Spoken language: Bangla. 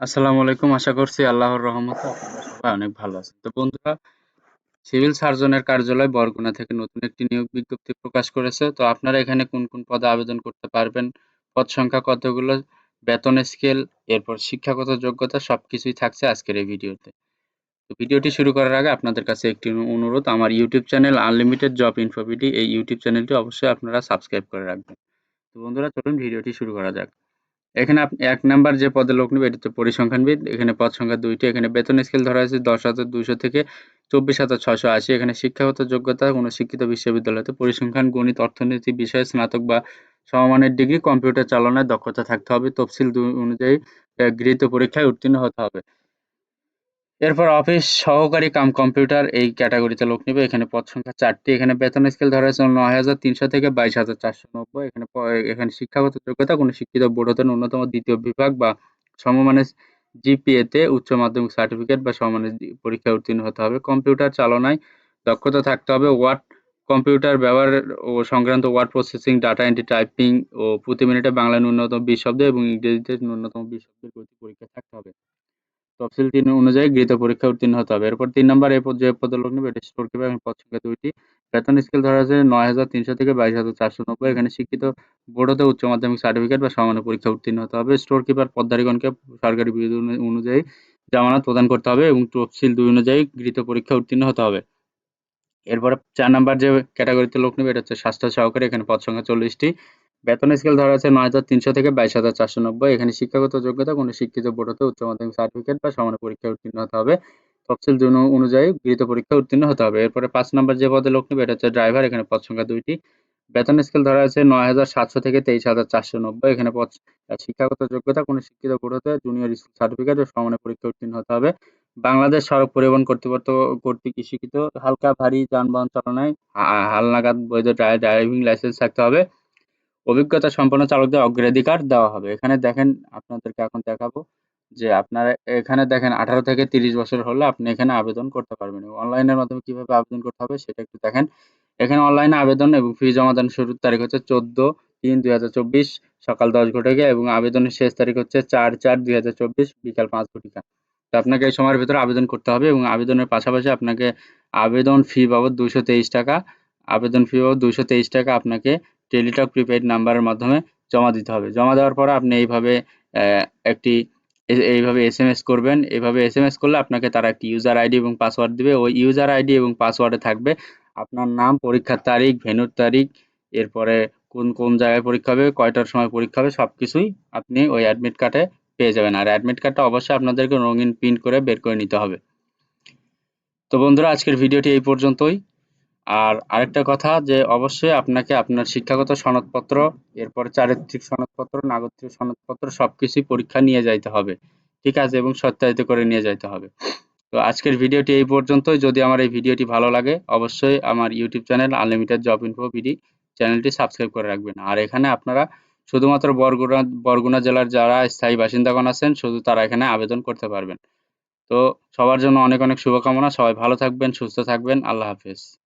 আসসালামু আলাইকুম। আশা করছি আল্লাহর রহমতে সবাই অনেক ভালো আছেন তো বন্ধুরা, সিভিল সার্জনের কার্যালয় বরগুনা থেকে নতুন একটি নিয়োগ বিজ্ঞপ্তি প্রকাশ করেছে। তো আপনারা এখানে কোন কোন পদে আবেদন করতে পারবেন? পদ সংখ্যা কতগুলো? বেতন স্কেল এরপর শিক্ষাগত যোগ্যতা সবকিছুই থাকছে আজকের এই ভিডিওতে। তো ভিডিওটি শুরু করার আগে আপনাদের কাছে একটি অনুরোধ, আমার YouTube channel unlimited job info BD এই ইউটিউব চ্যানেলটি অবশ্যই আপনারা সাবস্ক্রাইব করে রাখবেন। তো বন্ধুরা, চলুন ভিডিওটি শুরু করা যাক। এখানে এক নাম্বার যে পদে লোক নেবে, এটা হচ্ছে পরিসংখ্যানবিদ। এখানে পদ সংখ্যা দুইটি। এখানে বেতন স্কেল ধরা হয়েছে দশ হাজার দুইশো থেকে চব্বিশ হাজার ছশো আশি। এখানে শিক্ষাগত যোগ্যতা, কোনো শিক্ষিত বিশ্ববিদ্যালয়তে পরিসংখ্যান, গণিত, অর্থনীতি, বিষয়ে, স্নাতক বা সমমানের ডিগ্রি, কম্পিউটার চালনায় দক্ষতা থাকতে হবে। তফসিল দুই অনুযায়ী গৃহীত পরীক্ষায় উত্তীর্ণ হতে হবে। এরপর অফিস সহকারী কাম কম্পিউটার এই ক্যাটাগরিতে লোক নেবে। এখানে পদ সংখ্যা চারটি। এখানে বেতন স্কেল ধরা হয়েছে নয় হাজার তিনশো থেকে বাইশ হাজার চারশো নব্বই। এখানে এখানে শিক্ষাগত যোগ্যতা, কোনো শিক্ষিত বোর্ড হতে ন্যূনতম দ্বিতীয় বিভাগ বা সমমানের জিপিএতে উচ্চ মাধ্যমিক সার্টিফিকেট বা সমমানের পরীক্ষায় উত্তীর্ণ হতে হবে। কম্পিউটার চালনায় দক্ষতা থাকতে হবে। ওয়ার্ড কম্পিউটার ব্যবহার ও সংক্রান্ত word processing data entry typing ও প্রতি মিনিটে বাংলা ন্যূনতম বিশ শব্দ এবং ইংরেজিতে ন্যূনতম বিশ শব্দের পরীক্ষা হবে তফসিল তিন অনুযায়ী গৃহীত পরীক্ষা উত্তীর্ণ হতে হবে। এরপর তিন নম্বর এই যে পদলোক নেবে এটা স্টোর কিপার পদ সংখ্যা দুইটি। বেতন স্কেল ধরা আছে নয় হাজার তিনশো থেকে বাইশ হাজার চারশো নব্বই। এখানে শিক্ষিত বোর্ড হতে উচ্চ মাধ্যমিক সার্টিফিকেট বা সমান্য পরীক্ষা উত্তীর্ণ হতে হবে। স্টোর কিপার পদধারীগণকে সরকারি বিধি অনুযায়ী জামানত প্রদান করতে হবে এবং তফসিল দুই অনুযায়ী গৃহীত পরীক্ষা উত্তীর্ণ হতে হবে। এরপরে চার নাম্বার যে ক্যাটাগরিতে লোক নেবে, এটা হচ্ছে স্বাস্থ্য সহকারী। এখানে পদ সংখ্যা চল্লিশটি। বেতন স্কেল ধরা আছে নয় হাজার তিনশো থেকে বাইশ হাজার চারশো নব্বই। এখানে শিক্ষাগত যোগ্যতা, কোনো শিক্ষিত বোর্ড হতে উচ্চ মাধ্যমিক সার্টিফিকেট বা সমান পরীক্ষায় উত্তীর্ণ হতে হবে। তফসিল জন্য অনুযায়ী গৃহীত পরীক্ষা উত্তীর্ণ হতে হবে। এরপরে পাঁচ নম্বর যে পদে লোক নেবে, এটা হচ্ছে ড্রাইভার এখানে পদ সংখ্যা দুইটি। বেতন স্কেল ধরা আছে নয় হাজার সাতশো থেকে তেইশ হাজার চারশো নব্বই। এখানে পদ শিক্ষাগত যোগ্যতা, কোনো শিক্ষিত বোর্ড হতে জুনিয়র স্কুল সার্টিফিকেট ও সমানের পরীক্ষা উত্তীর্ণ হতে হবে। বাংলাদেশ সড়ক পরিবহন কর্তৃপক্ষ, কর্তৃক স্বীকৃত হালকা, ভারী যানবাহন চালনায় হালনাগাদ বৈধ ড্রাইভিং লাইসেন্স থাকতে হবে। অভিজ্ঞতা সম্পন্ন চালকদের অগ্রাধিকার দেওয়া হবে। এখানে দেখেন আপনাদেরকে এখন দেখাবো যে আপনারা এখানে দেখেন আঠারো থেকে তিরিশ বছর হলে আপনি এখানে আবেদন করতে পারবেন অনলাইনের মাধ্যমে কীভাবে আবেদন করতে হবে সেটা একটু দেখেন। এখানে অনলাইনে আবেদন এবং ফি জমা দান শুরুর তারিখ হচ্ছে চোদ্দ তিন দুই হাজার চব্বিশ সকাল দশ ঘটিকা এবং আবেদনের শেষ তারিখ হচ্ছে চার চার দুই হাজার চব্বিশ বিকাল পাঁচ ঘটিকা। তো আপনাকে এই সময়ের ভিতরে আবেদন করতে হবে এবং আবেদনের পাশাপাশি আপনাকে আবেদন ফি বাবদ দুইশো তেইশ টাকা, আবেদন ফি বাবদ দুইশো তেইশ টাকা আপনাকে টেলিটক প্রিপেইড নাম্বারের মাধ্যমে জমা দিতে হবে। জমা দেওয়ার পরে আপনি এইভাবে একটি এইভাবে এস এম এস করবেন। এইভাবে এস এম এস করলে আপনাকে তারা একটি ইউজার আইডি এবং পাসওয়ার্ড দিবে। ওই ইউজার আইডি এবং পাসওয়ার্ডে থাকবে আপনার নাম, পরীক্ষার তারিখ ভেনুর তারিখ, এরপরে কোন কোন জায়গায় পরীক্ষা হবে, কয়টার সময় পরীক্ষা হবে সব কিছুই আপনি ওই অ্যাডমিট কার্ডে পেয়ে যাবেন। আর অ্যাডমিট কার্ডটা অবশ্যই আপনাদেরকে রঙিন প্রিন্ট করে বের করে নিতে হবে। তো বন্ধুরা, আজকের ভিডিওটি এই পর্যন্তই। আর আরেকটা কথা যে অবশ্যই আপনাকে আপনার শিক্ষাগত সনদপত্র, এরপর চারিত্রিক সনদপত্র, নাগরিক সনদপত্র সবকিছুই পরীক্ষা নিয়ে যাইতে হবে। ঠিক আছে? এবং সত্যায়িত করে নিয়ে যাইতে হবে। তো আজকের ভিডিওটি এই পর্যন্তই। যদি আমার এই ভিডিওটি ভালো লাগে, অবশ্যই আমার YouTube channel unlimited job info BD চ্যানেলটি সাবস্ক্রাইব করে রাখবেন। আর এখানে আপনারা শুধুমাত্র বরগুনা বরগুনা জেলার যারা স্থায়ী বাসিন্দাগণ আছেন, শুধু তারা এখানে আবেদন করতে পারবেন। তো সবার জন্য অনেক অনেক শুভকামনা। সবাই ভালো থাকবেন, সুস্থ থাকবেন। আল্লাহ হাফেজ।